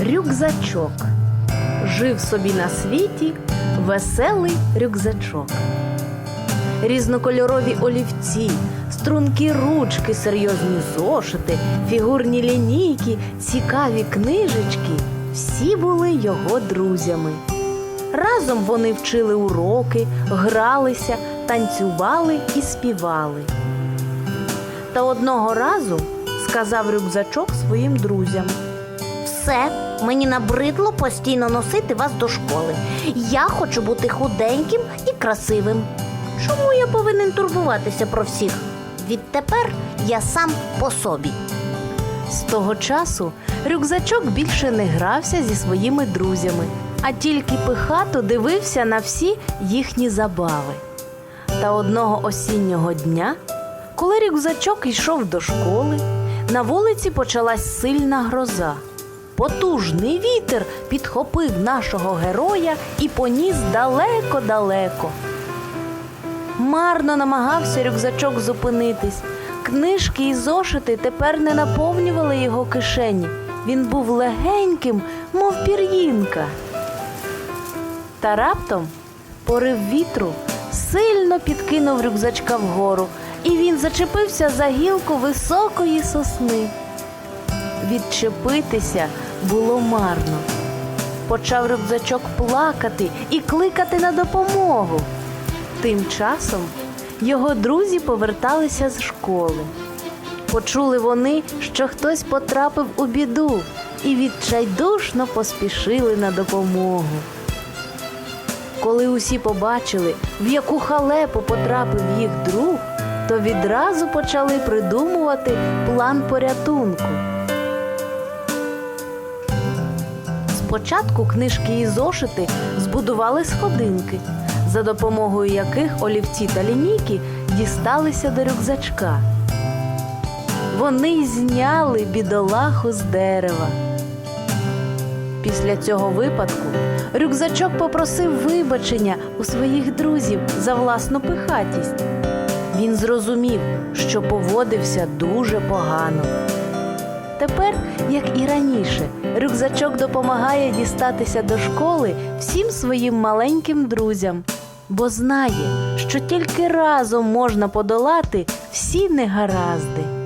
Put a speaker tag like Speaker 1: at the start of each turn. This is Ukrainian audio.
Speaker 1: Рюкзачок. Жив собі на світі веселий рюкзачок. Різнокольорові олівці, стрункі ручки, серйозні зошити, фігурні лінійки, цікаві книжечки всі були його друзями. Разом вони вчили уроки, гралися, танцювали і співали. Та одного разу сказав рюкзачок своїм друзям.
Speaker 2: Все, мені набридло постійно носити вас до школи. Я хочу бути худеньким і красивим. Чому я повинен турбуватися про всіх? Відтепер я сам по собі.
Speaker 1: З того часу рюкзачок більше не грався зі своїми друзями, а тільки пихато дивився на всі їхні забави. Та одного осіннього дня, коли рюкзачок йшов до школи, на вулиці почалась сильна гроза. Потужний вітер підхопив нашого героя і поніс далеко-далеко. Марно намагався рюкзачок зупинитись. Книжки і зошити тепер не наповнювали його кишені. Він був легеньким, мов пір'їнка. Та раптом порив вітру сильно підкинув рюкзачка вгору, і він зачепився за гілку високої сосни. Відчепитися було марно. Почав рюкзачок плакати і кликати на допомогу. Тим часом його друзі поверталися з школи. Почули вони, що хтось потрапив у біду, і відчайдушно поспішили на допомогу. Коли усі побачили, в яку халепу потрапив їх друг, то відразу почали придумувати план порятунку. Спочатку книжки і зошити збудували сходинки, за допомогою яких олівці та лінійки дісталися до рюкзачка. Вони зняли бідолаху з дерева. Після цього випадку рюкзачок попросив вибачення у своїх друзів за власну пихатість. Він зрозумів, що поводився дуже погано. Тепер, як і раніше, рюкзачок допомагає дістатися до школи всім своїм маленьким друзям, бо знає, що тільки разом можна подолати всі негаразди.